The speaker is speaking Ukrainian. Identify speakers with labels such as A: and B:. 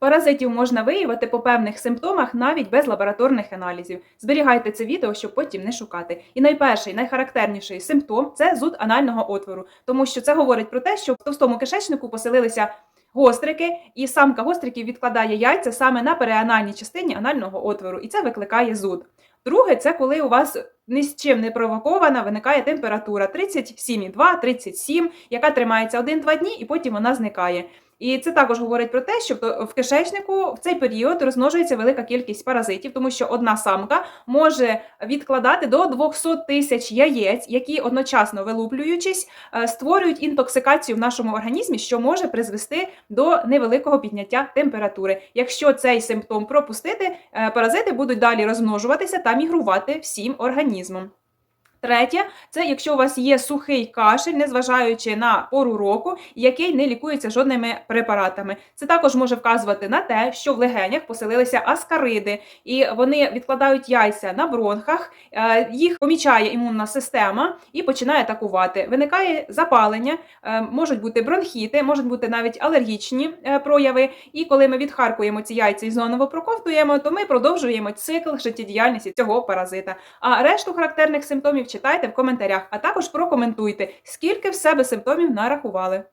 A: Паразитів можна виявити по певних симптомах навіть без лабораторних аналізів. Зберігайте це відео, щоб потім не шукати. І найперший, найхарактерніший симптом це зуд анального отвору, тому що це говорить про те, що в товстому кишечнику поселилися гострики, і самка гостриків відкладає яйця саме на переанальній частині анального отвору, і це викликає зуд. Друге, це коли у вас ні з чим не провокована виникає температура 37,2, 37, яка тримається 1-2 дні, і потім вона зникає. І це також говорить про те, що в- кишечнику в цей період розмножується велика кількість паразитів, тому що одна самка може відкладати до 200 тисяч яєць, які одночасно вилуплюючись, е, створюють інтоксикацію в нашому організмі, що може призвести до невеликого підняття температури. Якщо цей симптом пропустити, е, паразити будуть далі розмножуватися та мігрувати всім організмом. Третє, це якщо у вас є сухий кашель, незважаючи на пору року, який не лікується жодними препаратами. Це також може вказувати на те, що в легенях поселилися аскариди, і вони відкладають яйця на бронхах, е, їх помічає імунна система і починає атакувати. Виникає запалення, е, можуть бути бронхіти, можуть бути навіть алергічні е, прояви. І коли ми відхаркуємо ці яйця і зоново проковтуємо, то ми продовжуємо цикл життєдіяльності цього паразита. А решту характерних симптомів читайте в коментарях, а також прокоментуйте, скільки в себе симптомів нарахували.